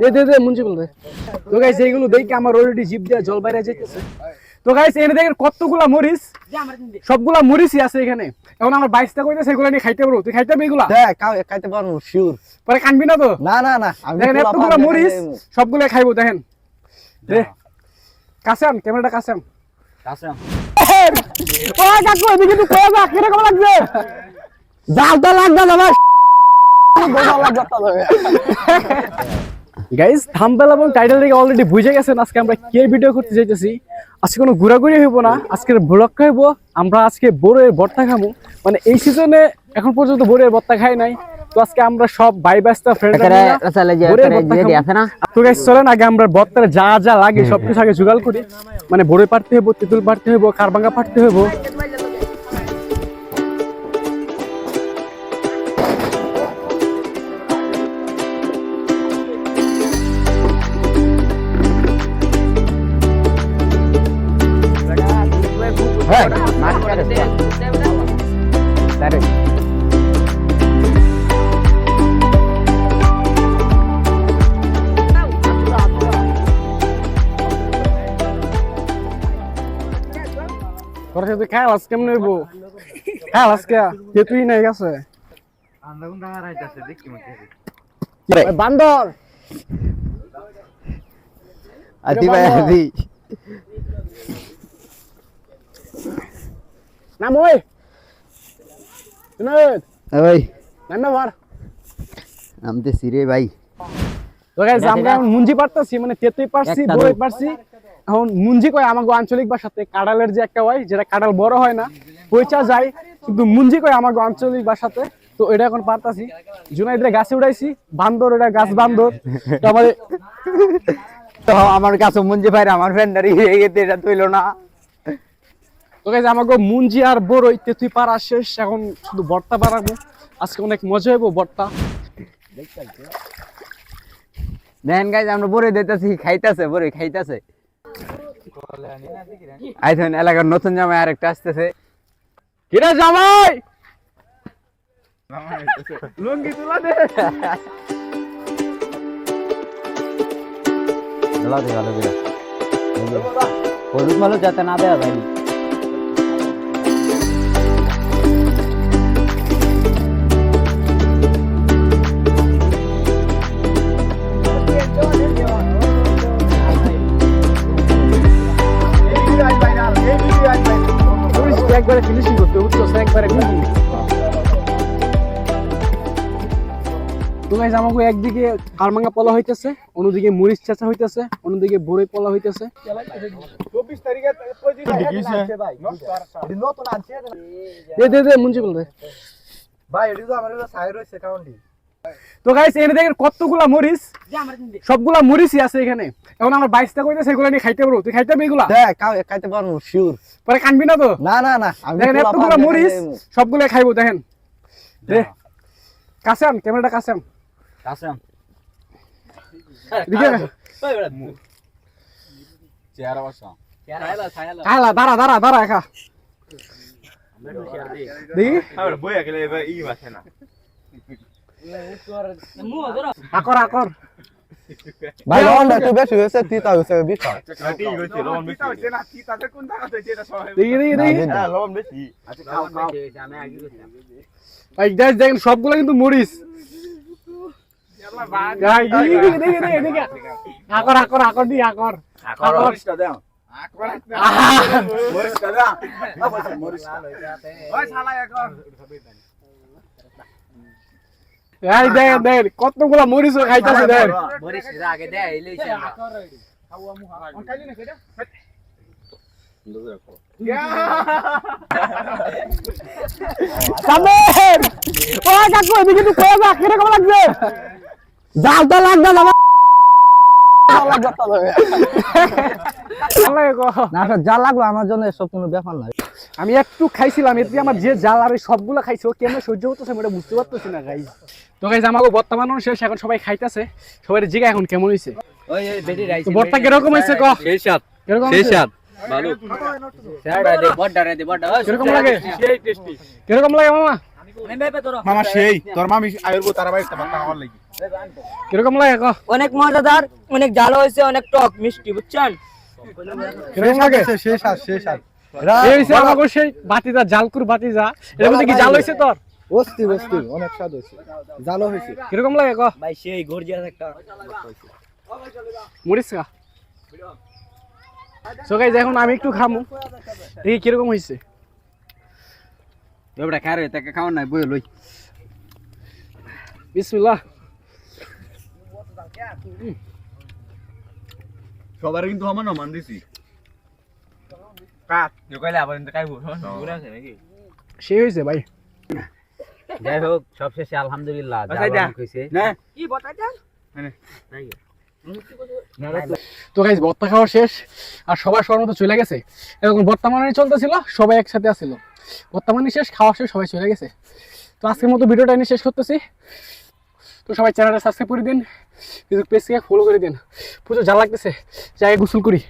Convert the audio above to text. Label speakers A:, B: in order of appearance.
A: দে দে দে মুন্সি বল দে। তো গাইস এইগুলো দেখে আমার অলরেডি জিভ দিয়ে জল বাইরে যাইতেছে। তো গাইস এনে দেখেন কতগুলা মরিচ। সবগুলা মরিচই আছে এখানে। এখন আমার বাইশটা কইতে সেগুলো নিয়ে খাইতে পারব। তুই খাইতে পারবি এগুলা?
B: দেখ খাইতে পারব শিওর
A: পরে কানবি না তো?
B: না না না
A: দেখেন এতগুলা মরিচ
B: দেখে
A: খাইবো দেখেন। দে। কাছে আন ক্যামেরাটা কাছে আন ও কাকু এদিকে তুই কয়ে যা কীরকম লাগছে?
B: জাল তো লাগবে না ভাই। গোটা লাগবে।
A: গাইজ থাম্বেল এবং টাইটেল থেকে অলরেডি বুঝে গেছেন আজকে আমরা কে ভিডিও করতে চাইতেছি আজকে কোনো ঘোরাঘুরি হইব না আজকের ব্লগ আমরা আজকে বড়ের ভর্তা খাব মানে এই সিজনে এখন পর্যন্ত বড়ের ভর্তা খাই নাই তো আজকে আমরা সব বাস্তা ফ্রেন্ড তো গাইজ চলেন আগে আমরা ভর্তার যা যা লাগে সবকিছু আগে জোগাড় করি। মানে বড়ে পারতে হইব তেঁতুল পারতে হইব কারবাঙ্গা পারতে হইব।
B: হ্যাঁ, তারে।
A: তোর সাথে খাওয়াস কেমন হইব খাওয়াস কে তেতুই নাই গেছে
B: রে,
A: বান্দর
B: আদি ভাই আদি
A: নাম ওই শুনুন
B: ওই
A: নাম না ভার
B: নামতে সিরে ভাই
A: তো গাইস আমরা এখন মুঞ্জি পারতাছি মানে তেতুই পারছি বই পারছি এখন মুঞ্জি কয় আমাগো আঞ্চলিক ভাষাতে কাঁড়ালের যে একটা হয় যেটা কাঁড়াল বড় হয় না পয়চা যায় কিন্তু মুঞ্জি কয় আমাগো আঞ্চলিক ভাষাতে। তো এটা এখন পারতাছি জুনাইদরে গাছে উড়াইছি বান্দর এটা গাছ বান্দর। তো আমাদের
B: তো আমার কাছে মঞ্জি ভাই আমার ফ্রেন্ডারি হয়ে গেছে এটা তুইলো না।
A: তো গাইস আমাগো মুঞ্জি আর বড়ই তেতুই শেষ এখন শুধু বর্তা পারাবো আজকে অনেক মজা হইব বর্তা
B: দেন গাইজ আমরা বড়ে দিতেছি খাইতাছে বড়ে খাইতাছে। আইথন এলাকার নতুন জামাই আরেকটা আসতেছে।
A: কিরে জামাই? লুঙ্গি তুলা দে।
B: ভালো দে ভালো দে হলুদ যাতে না দেওয়া যায়।
A: একবারে ফিনিশিং করতে উঠছো একবারে ফিনিশিং তো গাইস আমাকে একদিকে কারমাঙ্গা পলা হইতেছে অন্যদিকে মরিচ চাচা হইতেছে অন্যদিকে বড়ই পলা হইতেছে। দে দে দে মুন্সি বল দে। তো গাইস এনে দেখেন কতগুলা মরিচ সবগুলা মরিচই আছে এখানে। এখন আমার বাইশটা কইতে সেগুলো নিয়ে খাইতে পারব। তুই খাইতে পারবি এগুলা?
B: খাইতে পারব শিওর
A: পরে কানবি না তো?
B: না না না আমি
A: দেখেন এতগুলা মরিচ সবগুলো খাইবো দেখেন। দে। কাছে আন ক্যামেরাটা কাছে আন দাঁড়া দাঁড়া দাঁড়া খা। দেখি। আকর আকর
B: ভাই লবণটা একটু বেশি হয়েছে তিতা হয়েছে বিশাল
A: দেখি দেখি দেখি
B: না,
A: ভাই দেখ দেখেন সবগুলো কিন্তু দেখি। আকর আকর আকর দি আকর। আকর। এই দেখ দেখ কতগুলো মরিচ খাইতাছে দেখ। সামের ও কাকু এদিকে তুই কয়ে যা কীরকম লাগছে।
B: জাল তো লাগবে না ভাই।
A: ভালো লাগে গো।
B: না আসলে যা লাগল আমার জন্য এসব কোনো ব্যাপার নয়
A: আমি একটু খাইছিলাম এতে আমার যে জাল আর সবগুলা খাইছে ও কেন সহ্য করতেছে আমি বুঝতে পারতেছি না গাইজ তো গাইজ আমাকে বর্তমান শেষ এখন সবাই খাইতেছে। সবাই জিগা এখন কেমন হয়েছে বর্তা কীরকম হইছে ক? কীরকম লাগে? কীরকম লাগে মামা?
C: মামা সেই তোর মামি আয়ুর্ব তারা আমার লাগি।
A: কীরকম লাগে
D: অনেক মজাদার অনেক ঝাল হয়েছে অনেক টক মিষ্টি বুঝছেন?
A: কীরকম লাগে
C: শেষ আর শেষ আর
A: এই সেই বাতিজা জালকুর বাতিজা এর মধ্যে কি জাল হইছে তোর?
C: অস্থির অস্থির অনেক স্বাদ হয়েছে। জালো হয়েছে।
A: কীরকম লাগে ক?
D: ভাই সেই গর্জিয়াস একটা
A: মরিস খা। সো গাইজ এখন আমি একটু খামু। দেখি কীরকম হইছে
B: এবারে খারে তাকে খাওয়ার নাই বই লই।
A: বিসমিল্লাহ।
C: সবার কিন্তু আমার নমান দিছি। কাট কইলে আবার কিন্তু খাইবো। পুরা আছে নাকি?
A: সেই হইছে ভাই।
B: যাই হোক সবশেষে আলহামদুলিল্লাহ যা
C: আচ্ছা, যা।
B: অনেক হইছে
C: না।
D: কি বতাইছেন
A: তো গাইজ ভর্তা খাওয়া শেষ, আর সবাই সবার মতো চলে গেছে। এরকম বর্তমানে চলতেছিল, সবাই একসাথে আসছিল বর্তমানে শেষ, খাওয়া শেষ, সবাই চলে গেছে। তো আজকের মতো ভিডিওটা এনে শেষ করতেছি। তো সবাই চ্যানেলটা সাবস্ক্রাইব করে দিন ফেসবুক পেজকে ফলো করে দিন। পুজো যা লাগতেছে যাই গোসল করি।